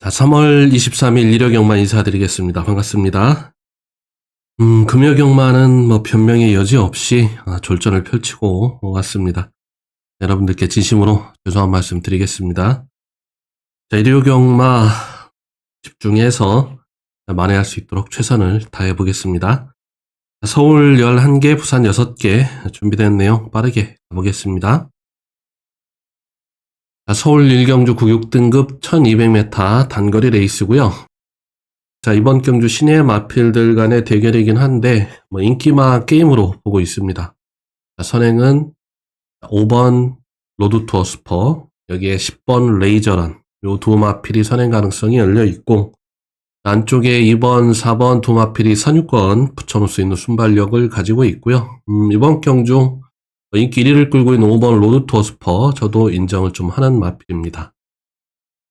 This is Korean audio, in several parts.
자, 3월 23일 일요경만 인사드리겠습니다. 반갑습니다. 음, 금요경만은 뭐 변명의 여지 없이 아, 졸전을 펼치고 왔습니다. 여러분들께 진심으로 죄송한 말씀 드리겠습니다. 자, 일요경마 집중해서 만회할 수 있도록 최선을 다해 보겠습니다. 서울 11개, 부산 6개 준비된 내용 빠르게 가보겠습니다. 자, 서울 일경주 구육 등급 1200m 단거리 레이스고요. 자, 이번 경주 시내 마필들 간의 대결이긴 한데 뭐 인기마 게임으로 보고 있습니다. 자, 선행은 5번 로드 투어 스퍼, 여기에 10번 레이저런 요 두 마필이 선행 가능성이 열려 있고 안쪽에 2번, 4번 두 마필이 선유권 붙여놓을 수 있는 순발력을 가지고 있고요. 음, 이번 경주 인기 1위를 끌고 있는 5번 로드 투어 스퍼 저도 인정을 좀 하는 마필입니다.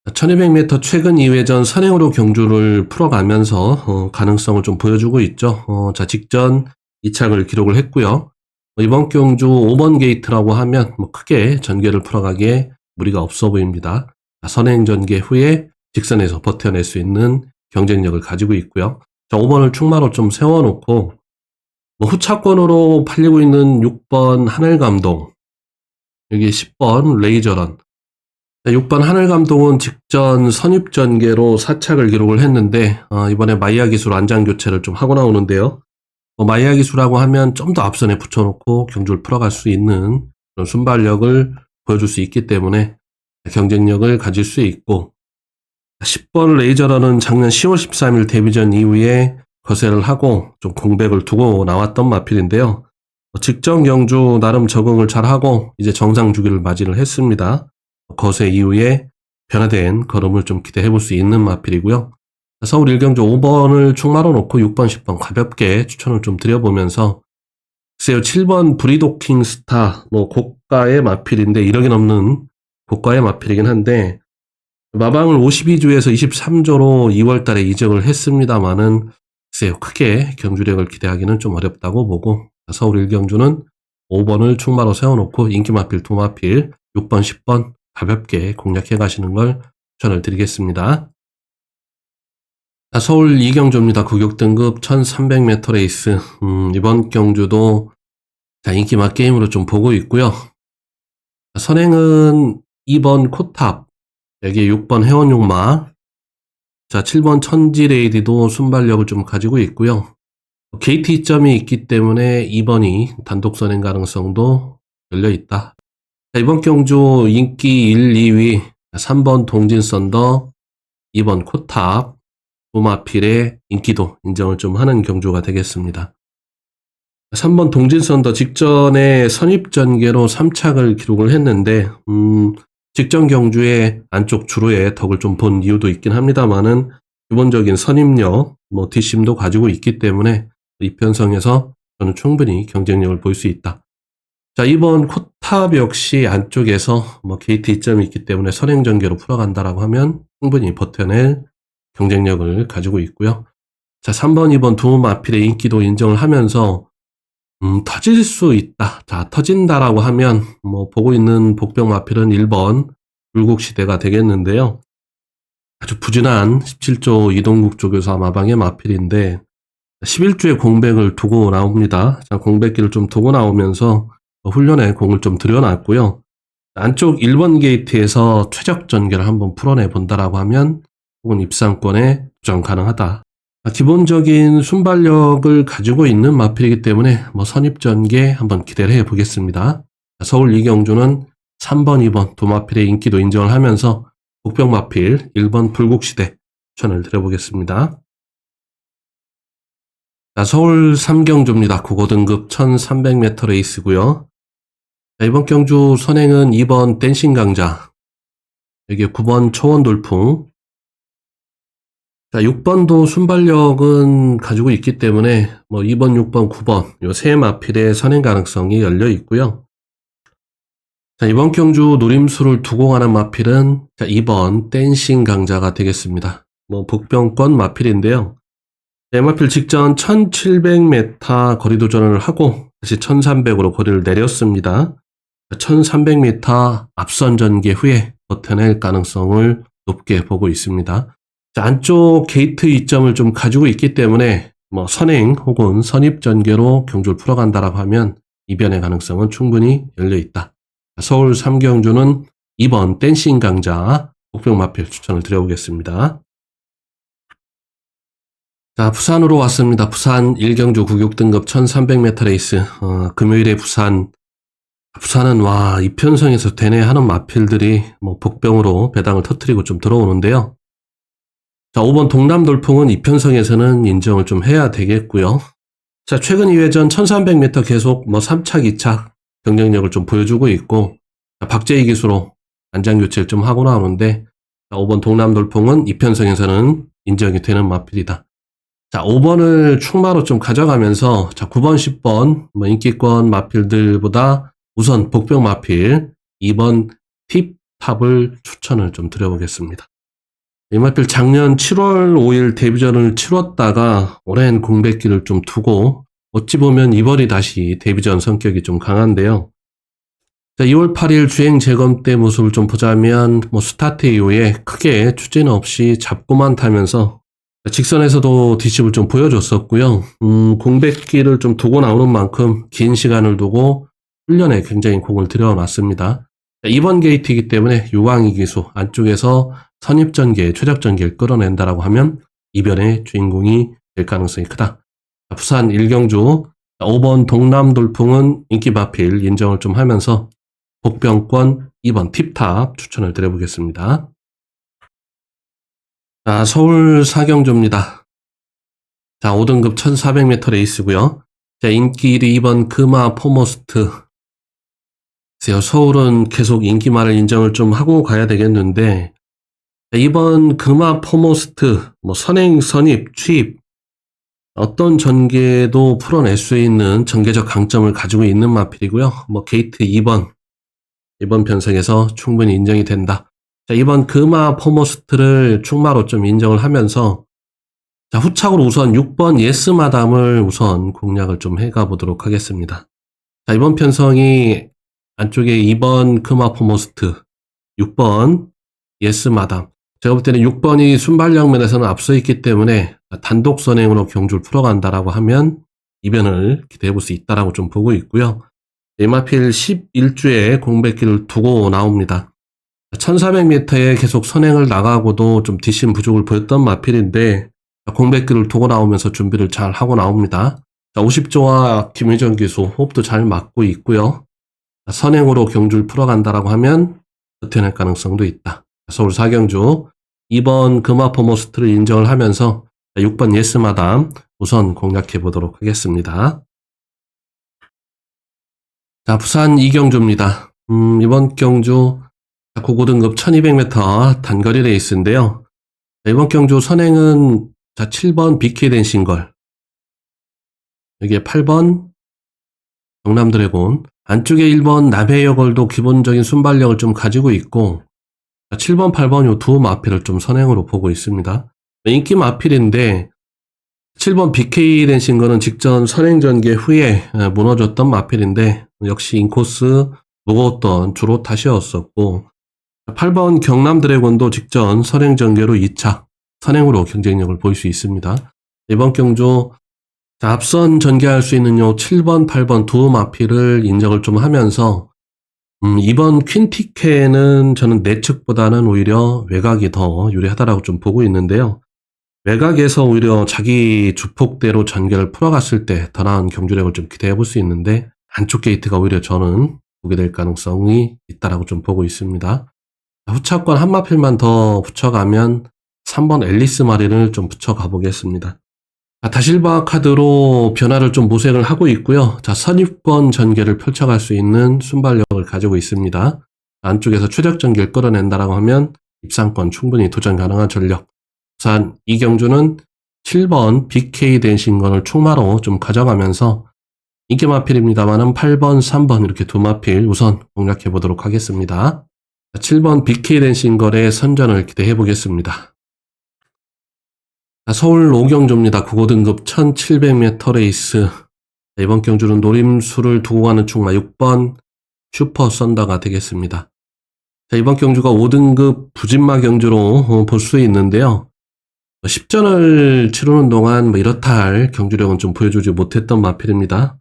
1200m 최근 2회전 선행으로 경주를 풀어가면서 어, 가능성을 좀 보여주고 있죠. 어, 자 직전 2착을 기록을 했고요. 뭐 이번 경주 5번 게이트라고 하면 뭐 크게 전개를 풀어가기에 무리가 없어 보입니다. 자, 선행 전개 후에 직선에서 버텨낼 수 있는 경쟁력을 가지고 있고요. 자 5번을 충마로 좀 세워놓고 뭐 후차권으로 팔리고 있는 6번 하늘감동, 여기 10번 레이저런. 6번 하늘감동은 직전 선입전개로 사착을 기록을 했는데 어, 이번에 마이야 기술 안장 교체를 좀 하고 나오는데요. 뭐 마이야 기술하고 하면 좀 더 앞선에 붙여놓고 경주를 풀어갈 수 있는 그런 순발력을 보여줄 수 있기 때문에 경쟁력을 가질 수 있고 10번 레이저런은 작년 10월 13일 데뷔전 이후에 거세를 하고 좀 공백을 두고 나왔던 마필인데요. 직전 경주 나름 적응을 잘 하고 이제 정상 주기를 맞이를 했습니다. 거세 이후에 변화된 걸음을 좀 기대해 볼 수 있는 마필이고요. 서울 일경주 5번을 충마로 놓고 6번, 10번 가볍게 추천을 좀 드려보면서 글쎄요 7번 브리도킹 스타 뭐 고가의 마필인데 1억이 넘는 고가의 마필이긴 한데 마방을 52주에서 23조로 2월 달에 이적을 했습니다만은 글쎄요, 크게 경주력을 기대하기는 좀 어렵다고 보고 서울 일경주는 5번을 충마로 세워놓고 인기마필, 도마필, 6번, 10번 가볍게 공략해 가시는 걸 추천을 드리겠습니다. 자, 서울 이경주입니다. 구격 등급 1300m 레이스. 음, 이번 경주도 자, 인기마 게임으로 좀 보고 있고요. 자, 선행은 2번 코탑, 여기 6번 회원용마, 자, 7번 천지 레이디도 순발력을 좀 가지고 있고요. 이점이 있기 때문에 2번이 단독 선행 가능성도 열려 있다. 자, 이번 경주 인기 1, 2위 3번 동진 썬더, 2번 코탑, 도마필의 인기도 인정을 좀 하는 경주가 되겠습니다. 3번 동진 썬더 직전에 선입 전개로 3착을 기록을 했는데 음, 직전 경주에 안쪽 주로의 덕을 좀 본 이유도 있긴 합니다만은 기본적인 선임력, 뭐 뒷심도 가지고 있기 때문에 이 편성에서 저는 충분히 경쟁력을 볼 수 있다. 자, 이번 코탑 역시 안쪽에서 뭐 게이트 이점이 있기 때문에 선행 전개로 풀어간다라고 하면 충분히 버텨낼 경쟁력을 가지고 있고요. 자, 3번, 2번 두 마필의 인기도 인정을 하면서 음, 터질 수 있다. 자, 터진다라고 하면, 뭐, 보고 있는 복병 마필은 1번 불국 시대가 되겠는데요. 아주 부진한 17조 이동국 조교사 마방의 마필인데, 11주의 공백을 두고 나옵니다. 자, 공백기를 좀 두고 나오면서 훈련에 공을 좀 들여놨고요. 안쪽 1번 게이트에서 최적 전개를 한번 풀어내 본다라고 하면, 혹은 입상권에 도전 가능하다. 기본적인 순발력을 가지고 있는 마필이기 때문에 뭐 선입 전개 한번 기대를 해 보겠습니다. 서울 이경주는 3번, 2번 두 마필의 인기도 인정을 하면서 복병 마필 1번 불국시대 추천을 드려보겠습니다. 자, 서울 3경주입니다. 국어 등급 1300m 레이스고요. 자, 이번 경주 선행은 2번 댄싱 강자, 여기 9번 초원 돌풍, 자, 6번도 순발력은 가지고 있기 때문에 뭐 2번, 6번, 9번 요세 마필의 선행 가능성이 열려 있고요. 자, 이번 경주 노림수를 두고 가는 마필은 자, 2번 댄싱 강자가 되겠습니다. 뭐 북병권 마필인데요. 네, 마필 직전 1700m 거리 도전을 하고 다시 1300으로 거리를 내렸습니다. 1300m 앞선 전개 후에 버텨낼 가능성을 높게 보고 있습니다. 자, 안쪽 게이트 이점을 좀 가지고 있기 때문에 뭐 선행 혹은 선입 전개로 경주를 풀어간다라고 하면 이변의 가능성은 충분히 열려 있다. 서울 3경주는 2번 댄싱 강자 복병 마필 추천을 드려보겠습니다. 자, 부산으로 왔습니다. 부산 1경주 구격 등급 1300m 레이스. 어, 금요일에 부산 부산은 와 이편성에서 되네 하는 마필들이 뭐 복병으로 배당을 터트리고 좀 들어오는데요. 자, 5번 동남 돌풍은 이편성에서는 인정을 좀 해야 되겠고요. 자, 최근 2회전 1300m 계속 뭐 3착, 2착 경쟁력을 좀 보여주고 있고 자, 박재희 기수로 안장 교체를 좀 하고 나오는데 자, 5번 동남 돌풍은 이편성에서는 인정이 되는 마필이다. 자, 5번을 충마로 좀 가져가면서 자, 9번, 10번 뭐 인기권 마필들보다 우선 복병 마필 2번 팁 탑을 추천을 좀 드려보겠습니다. 이 마필 작년 7월 5일 데뷔전을 치렀다가 오랜 공백기를 좀 두고 어찌 보면 이번이 다시 데뷔전 성격이 좀 강한데요. 자, 2월 8일 주행 재검 때 모습을 좀 보자면 뭐 스타트 이후에 크게 추진 없이 잡고만 타면서 직선에서도 뒷집을 좀 보여줬었고요. 음, 공백기를 좀 두고 나오는 만큼 긴 시간을 두고 훈련에 굉장히 공을 들여놨습니다. 자, 이번 게이트이기 때문에 유광희 기수 안쪽에서 선입전개, 최적전개를 끌어낸다라고 하면 이변의 주인공이 될 가능성이 크다. 자, 부산 1경주 5번 동남 돌풍은 인기 마필 인정을 좀 하면서 복병권 2번 팁탑 추천을 드려보겠습니다. 자, 서울 사경주입니다. 자, 5등급 1400m 레이스고요. 자, 인기 1위 2번 금화 포머스트. 글쎄요, 서울은 계속 인기말을 인정을 좀 하고 가야 되겠는데, 자, 이번 금화 포머스트, 뭐 선행, 선입, 취입, 어떤 전개도 풀어낼 수 있는 전개적 강점을 가지고 있는 마필이고요. 뭐 게이트 2번, 이번 편성에서 충분히 인정이 된다. 자, 이번 금화 포머스트를 충마로 좀 인정을 하면서 자, 후착으로 우선 6번 예스 마담을 우선 공략을 좀 해가 보도록 하겠습니다. 자, 이번 편성이 안쪽에 2번 금화 포머스트, 6번 예스 마담. 제가 볼 때는 6번이 순발력 면에서는 앞서 있기 때문에 단독 선행으로 경주를 풀어간다라고 하면 이변을 기대해 볼 수 있다라고 좀 보고 있고요. 에마필 11주에 공백기를 두고 나옵니다. 1400m에 계속 선행을 나가고도 좀 뒷심 부족을 보였던 마필인데 공백기를 두고 나오면서 준비를 잘 하고 나옵니다. 50조와 김혜정 기수 호흡도 잘 맞고 있고요. 선행으로 경주를 풀어간다라고 하면 버텨낼 가능성도 있다. 서울 사경주 2번 금화포모스트를 인정을 하면서 6번 예스마담 우선 공략해 보도록 하겠습니다. 자, 부산 이경주입니다. 음, 이번 경주 고고등급 1200m 단거리 레이스인데요. 자, 이번 경주 선행은 자, 7번 BK 된 싱글. 여기에 8번 경남 드래곤. 안쪽에 1번 남해여걸도 기본적인 순발력을 좀 가지고 있고, 자, 7번, 8번 요두 마필을 좀 선행으로 보고 있습니다. 인기 마필인데, 7번 BK 된 싱글은 직전 선행 전개 후에 무너졌던 마필인데, 역시 인코스 무거웠던 주로 탓이었었고, 8번 경남 드래곤도 직전 선행 전개로 2차 선행으로 경쟁력을 보일 수 있습니다. 이번 경주 자, 앞선 전개할 수 있는 요 7번, 8번 두 마필을 인정을 좀 하면서 음, 이번 퀸티케는 저는 내측보다는 오히려 외곽이 더 유리하다라고 좀 보고 있는데요. 외곽에서 오히려 자기 주폭대로 전개를 풀어갔을 때 더 나은 경주력을 좀 기대해 볼 수 있는데 안쪽 게이트가 오히려 저는 보게 될 가능성이 있다라고 좀 보고 있습니다. 후차권 한 마필만 더 붙여가면 3번 앨리스 마리를 좀 붙여가 보겠습니다. 자, 다실바 카드로 변화를 좀 모색을 하고 있고요. 자, 선입권 전개를 펼쳐갈 수 있는 순발력을 가지고 있습니다. 안쪽에서 최적 전개를 끌어낸다라고 하면 입상권 충분히 도전 가능한 전력. 산 이경주는 7번 BK 댄싱건을 총마로 좀 가져가면서 인기 마필입니다만은 8번, 3번 이렇게 두 마필 우선 공략해 보도록 하겠습니다. 7번 BK 댄싱걸의 선전을 기대해 보겠습니다. 서울 오경주입니다. 국어 등급 1700m 레이스. 이번 경주는 노림수를 두고 가는 충마 6번 슈퍼 썬더가 되겠습니다. 자, 이번 경주가 5등급 부진마 경주로 어, 볼수 있는데요. 10전을 치르는 동안 뭐 이렇다 할 경주력은 좀 보여주지 못했던 마필입니다.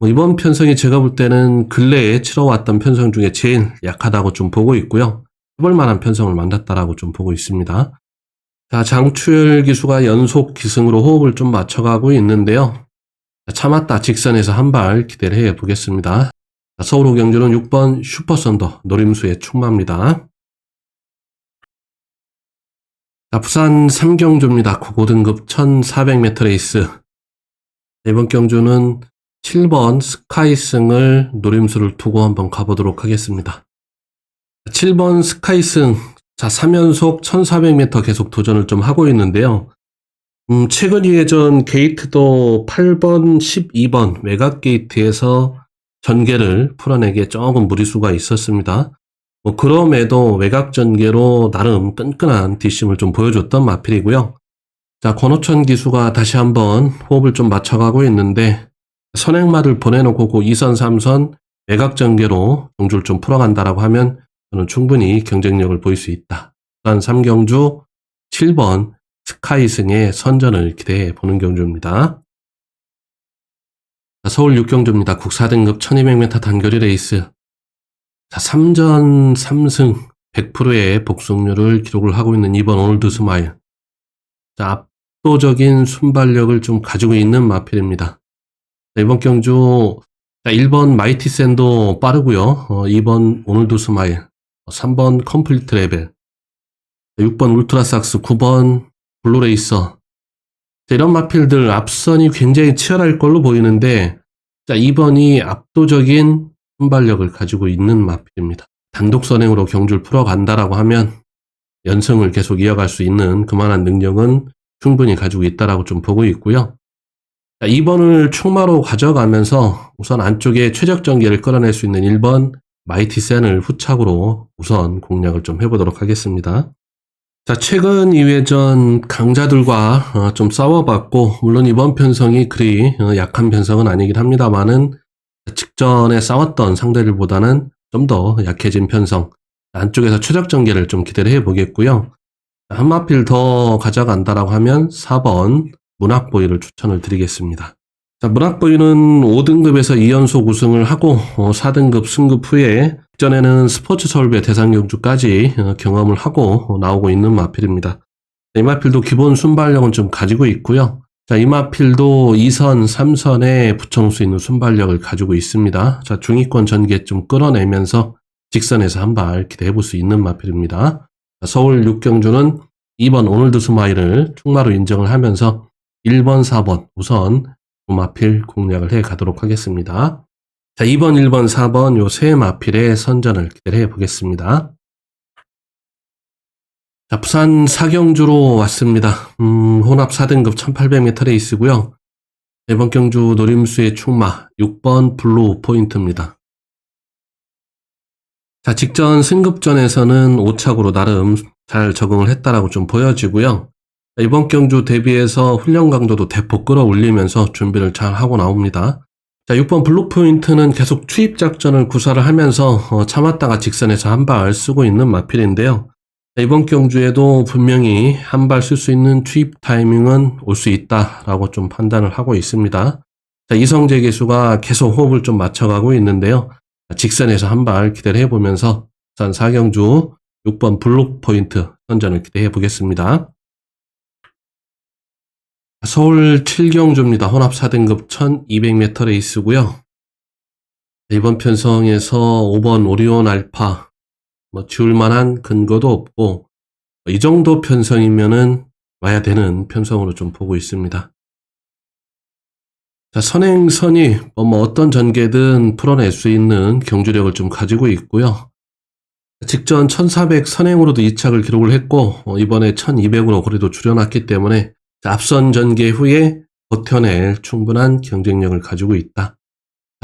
뭐 이번 편성이 제가 볼 때는 근래에 치러왔던 편성 중에 제일 약하다고 좀 보고 있고요. 해볼 만한 편성을 만났다라고 좀 보고 있습니다. 자, 장추열 기수가 연속 기승으로 호흡을 좀 맞춰가고 있는데요. 자, 참았다 직선에서 한 발 기대를 해 보겠습니다. 자, 서울 오경주는 6번 슈퍼선더 노림수의 충마입니다. 자, 부산 3경주입니다. 고등급 1400m 레이스. 이번 경주는 7번 스카이승을 노림수를 두고 한번 가보도록 하겠습니다. 7번 스카이승, 자, 3연속 1400m 계속 도전을 좀 하고 있는데요. 음, 최근 2회전 게이트도 8번, 12번 외곽 게이트에서 전개를 풀어내기에 조금 무리수가 있었습니다. 뭐 그럼에도 외곽 전개로 나름 끈끈한 뒷심을 좀 보여줬던 마필이고요. 자, 권호천 기수가 다시 한번 호흡을 좀 맞춰가고 있는데 선행마를 보내놓고 그 2선, 3선 외곽 전개로 경주를 좀 풀어간다라고 하면 저는 충분히 경쟁력을 보일 수 있다. 부산 3경주 7번 스카이승의 선전을 기대해 보는 경주입니다. 자, 서울 6경주입니다. 국 4등급 1200m 단거리 레이스. 자, 3전 3승 100%의 복속률을 기록을 하고 있는 이번 올드 스마일. 자, 압도적인 순발력을 좀 가지고 있는 마필입니다. 자, 이번 경주 자, 1번 마이티 샌도 빠르고요. 어, 2번 오늘도 스마일, 3번 컴플리트 레벨, 6번 울트라삭스, 9번 블루레이서. 자, 이런 마필들 앞선이 굉장히 치열할 걸로 보이는데 자, 2번이 압도적인 순발력을 가지고 있는 마필입니다. 단독 선행으로 경주를 풀어간다라고 하면 연승을 계속 이어갈 수 있는 그만한 능력은 충분히 가지고 있다라고 좀 보고 있고요. 자, 2번을 충마로 가져가면서 우선 안쪽에 최적 전개를 끌어낼 수 있는 1번 마이티 센을 후착으로 우선 공략을 좀 해보도록 하겠습니다. 자, 최근 2회전 강자들과 어, 좀 싸워봤고, 물론 이번 편성이 그리 어, 약한 편성은 아니긴 합니다만은, 직전에 싸웠던 상대들보다는 좀 더 약해진 편성, 안쪽에서 최적 전개를 좀 기대를 해보겠고요. 한 마필 더 가져간다라고 하면 4번 문학보이를 추천을 드리겠습니다. 자, 문학보이는 5등급에서 2연속 우승을 하고 어, 4등급 승급 후에 전에는 스포츠 서울배 대상 경주까지 어, 경험을 하고 어, 나오고 있는 마필입니다. 이 마필도 기본 순발력은 좀 가지고 있고요. 자, 이 마필도 2선, 3선에 붙여놓을 수 있는 순발력을 가지고 있습니다. 자, 중위권 전개 좀 끌어내면서 직선에서 한 발 기대해 볼 수 있는 마필입니다. 자, 서울 6경주는 2번 오늘드 스마일을 충마로 인정을 하면서 1번, 4번 우선 마필 공략을 해 가도록 하겠습니다. 자, 2번, 1번, 4번 요 세 마필의 선전을 기대해 보겠습니다. 자, 부산 사경주로 왔습니다. 음, 혼합 4등급 1800m 레이스고요. 이번 경주 노림수의 충마 6번 블루 포인트입니다. 자, 직전 승급전에서는 5착으로 나름 잘 적응을 했다라고 좀 보여지고요. 이번 경주 대비해서 훈련 강도도 대폭 끌어올리면서 준비를 잘 하고 나옵니다. 자, 6번 블루 포인트는 계속 투입 작전을 구사를 하면서 어, 참았다가 직선에서 한 발 쓰고 있는 마필인데요. 이번 경주에도 분명히 한 발 쓸 수 있는 투입 타이밍은 올 수 있다라고 좀 판단을 하고 있습니다. 자, 이성재 기수가 계속 호흡을 좀 맞춰가고 있는데요. 직선에서 한 발 기대를 해보면서 부산 사경주 6번 블록 포인트 선전을 기대해 보겠습니다. 서울 7경주입니다. 혼합 4등급 1200m 레이스고요. 이번 편성에서 5번 오리온 알파 뭐 지울 만한 근거도 없고 이 정도 편성이면은 와야 되는 편성으로 좀 보고 있습니다. 자, 선행선이 뭐 어떤 전개든 풀어낼 수 있는 경주력을 좀 가지고 있고요. 직전 1400 선행으로도 2착을 기록을 했고 어, 이번에 1200으로 그래도 줄여놨기 때문에 앞선 전개 후에 버텨낼 충분한 경쟁력을 가지고 있다.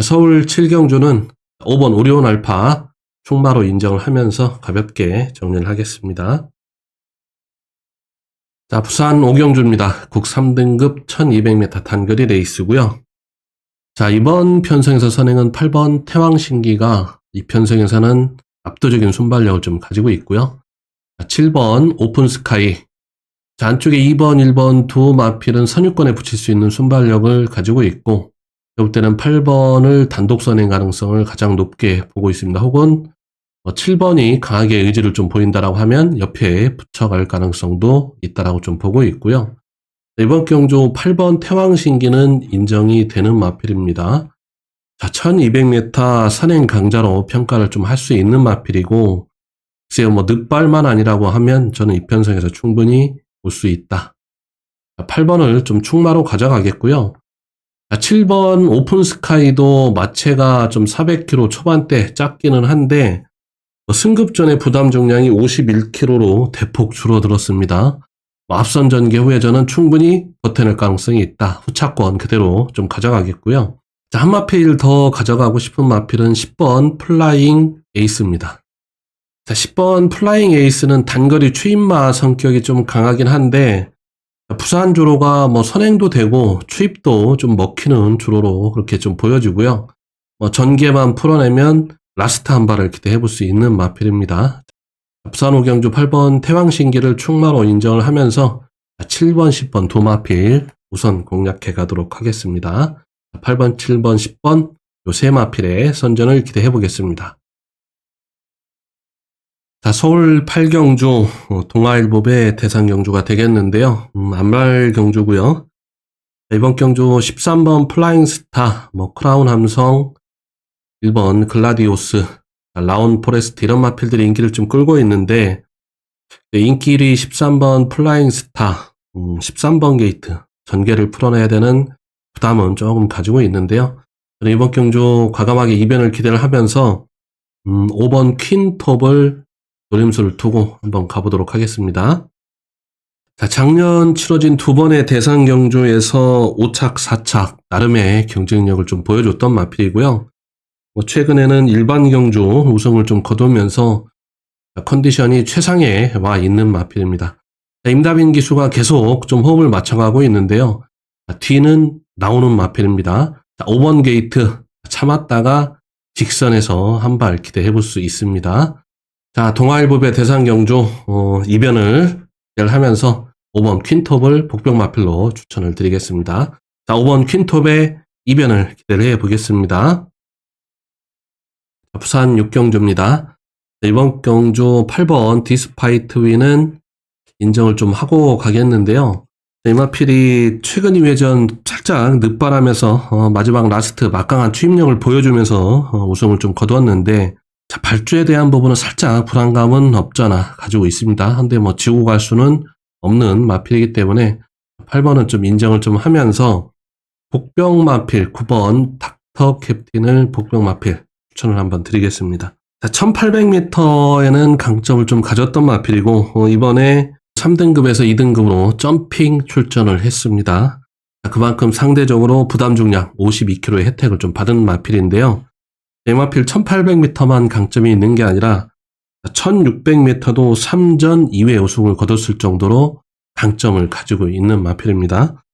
서울 7경주는 5번 오리온 알파 충마로 인정을 하면서 가볍게 정리를 하겠습니다. 자, 부산 오경주입니다. 국 3등급 1200m 단거리 레이스고요. 자, 이번 편성에서 선행은 8번 태왕신기가 이 편성에서는 압도적인 순발력을 좀 가지고 있고요. 7번 오픈스카이 자, 안쪽에 2번, 1번 두 마필은 선유권에 붙일 수 있는 순발력을 가지고 있고, 볼 때는 8번을 단독 선행 가능성을 가장 높게 보고 있습니다. 혹은 7번이 강하게 의지를 좀 보인다라고 하면 옆에 붙여갈 가능성도 있다라고 좀 보고 있고요. 이번 경주 8번 태왕신기는 인정이 되는 마필입니다. 자, 1200m 선행 강자로 평가를 좀 할 수 있는 마필이고, 글쎄요, 뭐, 늑발만 아니라고 하면 저는 이 편성에서 충분히 볼 수 있다. 8번을 좀 충마로 가져가겠고요. 7번 오픈 스카이도 마체가 좀 400km 초반대 작기는 한데, 뭐 승급 전에 부담 중량이 51kg로 대폭 줄어들었습니다. 뭐 앞선 전개 저는 충분히 버텨낼 가능성이 있다. 후차권 그대로 좀 가져가겠고요. 자, 한 마필 더 가져가고 싶은 마필은 10번 플라잉 에이스입니다. 자, 10번 플라잉 에이스는 단거리 추임마 성격이 좀 강하긴 한데, 부산 주로가 뭐 선행도 되고 추입도 좀 먹히는 주로로 그렇게 좀 보여지고요. 뭐 전개만 풀어내면 라스트 한 발을 기대해 볼 수 있는 마필입니다. 부산 오경주 8번 태왕신기를 충마로 인정을 하면서 7번, 10번 두 마필 우선 공략해 가도록 하겠습니다. 8번, 7번, 10번 요 세 마필의 선전을 기대해 보겠습니다. 자, 서울 8경주 어, 동아일보배 대상 경주가 되겠는데요. 음, 안말 경주고요. 이번 경주 13번 플라잉 스타, 뭐 크라운 함성, 1번 글라디오스, 라운 포레스트 이런 마필들이 인기를 좀 끌고 있는데 네, 인기 1위 13번 플라잉 스타, 음, 13번 게이트 전개를 풀어내야 되는 부담은 조금 가지고 있는데요. 이번 경주 과감하게 이변을 기대를 하면서 음, 5번 퀸톱을 노림수를 두고 한번 가보도록 하겠습니다. 자, 작년 치러진 두 번의 대상 경주에서 5착, 4착 나름의 경쟁력을 좀 보여줬던 마필이고요. 뭐 최근에는 일반 경주 우승을 좀 거두면서 컨디션이 최상에 와 있는 마필입니다. 자, 임다빈 기수가 계속 좀 호흡을 맞춰가고 있는데요. 자, 뒤는 나오는 마필입니다. 자, 5번 게이트 참았다가 직선에서 한 발 기대해 볼 수 있습니다. 자, 동아일보배 대상 경주 어, 이변을 하면서 5번 퀸톱을 복병 마필로 추천을 드리겠습니다. 자, 5번 퀸톱의 이변을 기대를 해 보겠습니다. 부산 6경주입니다. 이번 경주 8번 디스파이트 위는 인정을 좀 하고 가겠는데요. 이마필이 최근 2회전 살짝 늦바람에서 어, 마지막 라스트 막강한 추임력을 보여주면서 어, 우승을 좀 거두었는데 자, 발주에 대한 부분은 살짝 불안감은 없잖아 가지고 있습니다. 한데 뭐 지고 갈 수는 없는 마필이기 때문에 8번은 좀 인정을 좀 하면서 복병 마필 9번 닥터 캡틴을 복병 마필 추천을 한번 드리겠습니다. 자, 1800m에는 강점을 좀 가졌던 마필이고 어, 이번에 3등급에서 2등급으로 점핑 출전을 했습니다. 자, 그만큼 상대적으로 부담 중량 52kg의 혜택을 좀 받은 마필인데요. 대마필 1800m만 강점이 있는 게 아니라 1600m도 3전 2회 우승을 거뒀을 정도로 강점을 가지고 있는 마필입니다.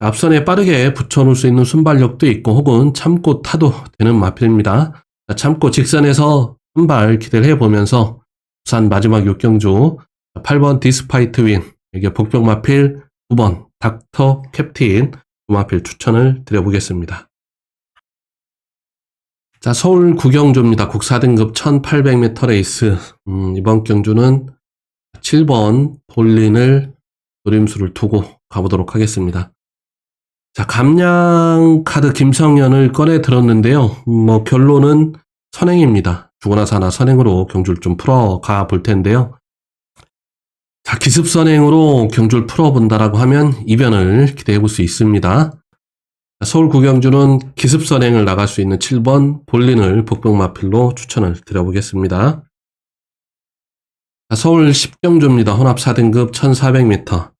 앞선에 빠르게 붙여놓을 수 있는 순발력도 있고 혹은 참고 타도 되는 마필입니다. 참고 직선에서 한 발 기대를 해보면서 부산 마지막 6경주 8번 디스파이트 윈 여기 복병 마필 9번 닥터 캡틴 마필 추천을 드려보겠습니다. 자, 서울 구경주입니다. 국사 등급 1800m 레이스. 음, 이번 경주는 7번 볼린을 노림수를 두고 가보도록 하겠습니다. 자, 감량 카드 김성현을 꺼내 들었는데요. 음, 뭐, 결론은 선행입니다. 죽어나 사나 선행으로 경주를 좀 풀어가 볼 텐데요. 자, 기습 선행으로 경주를 풀어본다라고 하면 이변을 기대해 볼 수 있습니다. 서울 구경주는 기습 선행을 나갈 수 있는 7번 볼린을 복병마필로 추천을 드려보겠습니다. 서울 10경주입니다. 혼합 4등급 1400m.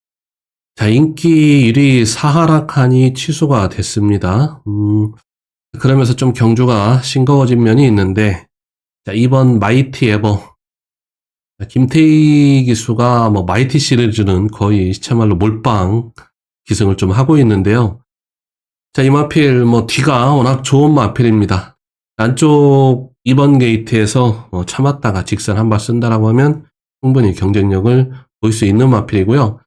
자, 인기 1위 사하라칸이 취소가 됐습니다. 음, 그러면서 좀 경주가 싱거워진 면이 있는데, 자, 이번 마이티 에버. 김태희 기수가 뭐 마이티 시리즈는 거의 시체말로 몰빵 기승을 좀 하고 있는데요. 자, 이 마필, 뭐, 뒤가 워낙 좋은 마필입니다. 안쪽 2번 게이트에서 뭐 참았다가 직선 한 발 쓴다라고 하면 충분히 경쟁력을 보일 수 있는 마필이고요.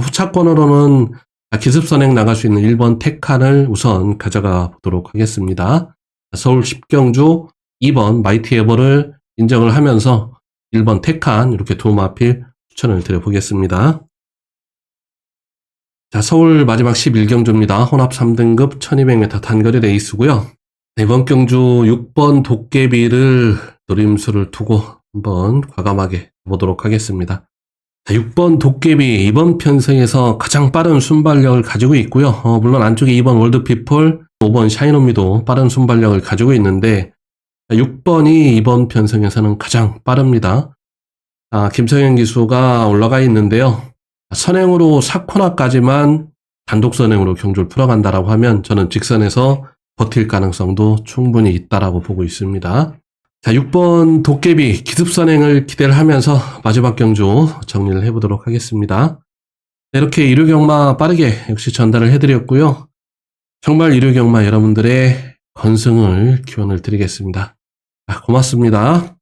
후차권으로는 기습선행 나갈 수 있는 1번 택칸을 우선 가져가 보도록 하겠습니다. 서울 10경주 2번 마이티 에버를 인정을 하면서 1번 택칸 이렇게 두 마필 추천을 드려보겠습니다. 자, 서울 마지막 11경주입니다. 혼합 3등급 1200m 단거리 레이스고요. 이번 경주 6번 도깨비를 노림수를 두고 한번 과감하게 보도록 하겠습니다. 자, 6번 도깨비 이번 편성에서 가장 빠른 순발력을 가지고 있고요. 어, 물론 안쪽에 2번 월드피플, 5번 샤이노미도 빠른 순발력을 가지고 있는데 6번이 이번 편성에서는 가장 빠릅니다. 아, 김성현 기수가 올라가 있는데요. 선행으로 4코너까지만 단독 선행으로 경주를 풀어간다라고 하면 저는 직선에서 버틸 가능성도 충분히 있다라고 보고 있습니다. 자, 6번 도깨비 기습선행을 기대를 하면서 마지막 경주 정리를 해보도록 하겠습니다. 네, 이렇게 일요 경마 빠르게 역시 전달을 해드렸고요. 정말 일요 경마 여러분들의 건승을 기원을 드리겠습니다. 자, 고맙습니다.